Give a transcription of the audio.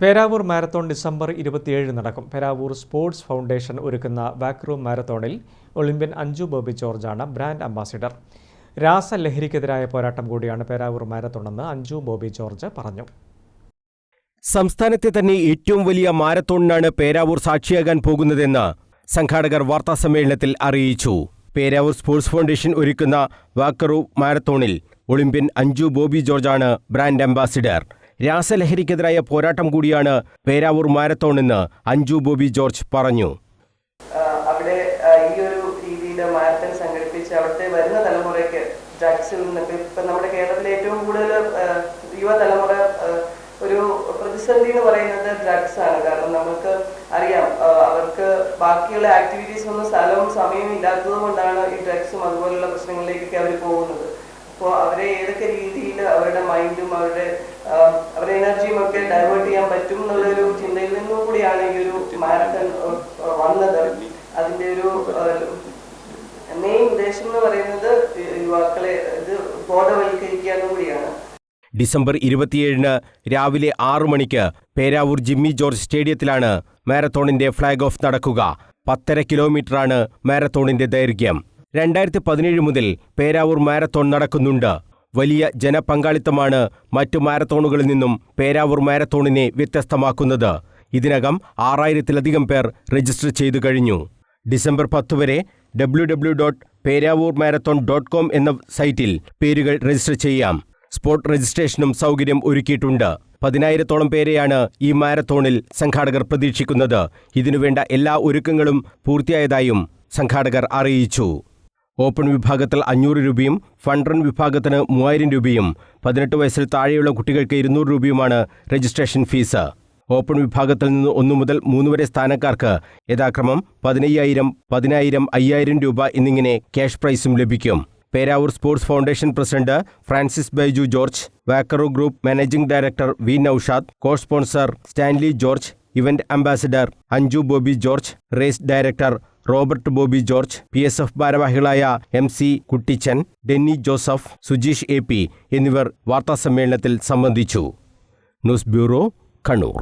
Peravoor marathon December ഇരുപത്തിയേഴ് നടക്കും. Peravoor sports foundation ഒരുക്കുന്ന വാക്രൂം മാരത്തോണിൽ ഒളിമ്പ്യൻ അഞ്ജു ബോബി ജോർജാണ് ബ്രാൻഡ് അംബാസിഡർ. രാസലഹരിക്കെതിരായ പോരാട്ടം കൂടിയാണ് പേരാവൂർ മാരത്തോണെന്ന് അഞ്ജു ബോബി ജോർജ് പറഞ്ഞു. സംസ്ഥാനത്തെ തന്നെ ഏറ്റവും വലിയ മാരത്തോണിനാണ് പേരാവൂർ സാക്ഷിയാകാൻ പോകുന്നതെന്ന് സംഘാടകർ വാർത്താസമ്മേളനത്തിൽ അറിയിച്ചു. പേരാവൂർ സ്പോർട്സ് ഫൗണ്ടേഷൻ ഒരുക്കുന്ന വാക്കറു മാരത്തോണിൽ ഒളിമ്പ്യൻ അഞ്ജു ബോബി ജോർജാണ് ബ്രാൻഡ് അംബാസിഡർ. രാസലഹരിക്കെതിരായ പോരാട്ടം കൂടിയാണ് പേരാവൂർ മാരത്തോൺ എന്ന് അഞ്ജു ബോബി ജോർജ് പറഞ്ഞു. അവിടെ ഈ ഒരു രീതിയിൽ മാരത്തൺ സംഘടിപ്പിച്ച് അവിടുത്തെ വരുന്ന തലമുറയ്ക്ക് ഡ്രഗ്സിൽ നിന്നൊക്കെ ഇപ്പം നമ്മുടെ കേരളത്തിലെ ഏറ്റവും കൂടുതൽ യുവതലമുറ ഒരു പ്രതിസന്ധി എന്ന് പറയുന്നത് ഡ്രഗ്സ് ആണ്. കാരണം നമുക്ക് അറിയാം അവർക്ക് ബാക്കിയുള്ള ആക്ടിവിറ്റീസ് ഒന്നും സ്ഥലവും സമയവും ഇല്ലാത്തത് കൊണ്ടാണ് ഈ ഡ്രഗ്സും അതുപോലുള്ള പ്രശ്നങ്ങളിലേക്കൊക്കെ അവർ പോകുന്നത്. അപ്പോൾ അവരെ ഏതൊക്കെ രീതിയിൽ അവരുടെ മൈൻഡും അവരുടെ അവരുടെ എനർജിയും ഒക്കെ ഡൈവേർട്ട് ചെയ്യാൻ പറ്റും എന്നുള്ളൊരു ചിന്തയിൽ നിന്നും കൂടിയാണ് ഈ ഒരു മാരത്തൺ വന്നത്. അതിന്റെ ഒരു മെയിൻ ഉദ്ദേശം എന്ന് പറയുന്നത് യുവാക്കളെ ഇത് ബോധവൽക്കരിക്കുക എന്നും കൂടിയാണ്. ഡിസംബർ ഇരുപത്തിയേഴിന് രാവിലെ ആറു മണിക്ക് പേരാവൂർ ജിമ്മി ജോർജ് സ്റ്റേഡിയത്തിലാണ് മാരത്തോണിന്റെ ഫ്ളാഗ് ഓഫ് നടക്കുക. പത്തര കിലോമീറ്ററാണ് മാരത്തോണിന്റെ ദൈർഘ്യം. രണ്ടായിരത്തി പതിനേഴ് മുതൽ പേരാവൂർ മാരത്തോൺ നടക്കുന്നുണ്ട്. വലിയ ജനപങ്കാളിത്തമാണ് മറ്റു മാരത്തോണുകളിൽ നിന്നും പേരാവൂർ മാരത്തോണിനെ വ്യത്യസ്തമാക്കുന്നത്. ഇതിനകം ആറായിരത്തിലധികം പേർ രജിസ്റ്റർ ചെയ്തു കഴിഞ്ഞു. ഡിസംബർ പത്ത് വരെ W W dot Peravoor marathon dot com എന്ന സൈറ്റിൽ പേരുകൾ രജിസ്റ്റർ ചെയ്യാം. സ്പോട്ട് രജിസ്ട്രേഷനും സൗകര്യം ഒരുക്കിയിട്ടുണ്ട്. പതിനായിരത്തോളം പേരെയാണ് ഈ മാരത്തോണിൽ സംഘാടകർ പ്രതീക്ഷിക്കുന്നത്. ഇതിനുവേണ്ട എല്ലാ ഒരുക്കങ്ങളും പൂർത്തിയായതായും സംഘാടകർ അറിയിച്ചു. ഓപ്പൺ വിഭാഗത്തിൽ അഞ്ഞൂറ് രൂപയും ഫണ്ട് റൺ വിഭാഗത്തിന് മൂവായിരം രൂപയും പതിനെട്ട് വയസ്സിൽ താഴെയുള്ള കുട്ടികൾക്ക് ഇരുന്നൂറ് രൂപയുമാണ് രജിസ്ട്രേഷൻ ഫീസ്. ഓപ്പൺ വിഭാഗത്തിൽ നിന്ന് ഒന്നു മുതൽ മൂന്ന് വരെ സ്ഥാനക്കാർക്ക് യഥാക്രമം പതിനയ്യായിരം പതിനായിരം അയ്യായിരം രൂപ എന്നിങ്ങനെ ക്യാഷ് പ്രൈസും ലഭിക്കും. Peravoor sports foundation president Francis Baiju George Walkaroo group managing director V Noushad co sponsor Stanley George event ambassador Anju Bobby George race director Robert Bobby George P S F ഭാരവാഹികളായ M C Kuttichan Denny Joseph Sujeesh A P എന്നിവർ വാർത്താസമ്മേളനത്തിൽ സംബന്ധിച്ചു. News bureau Kannur.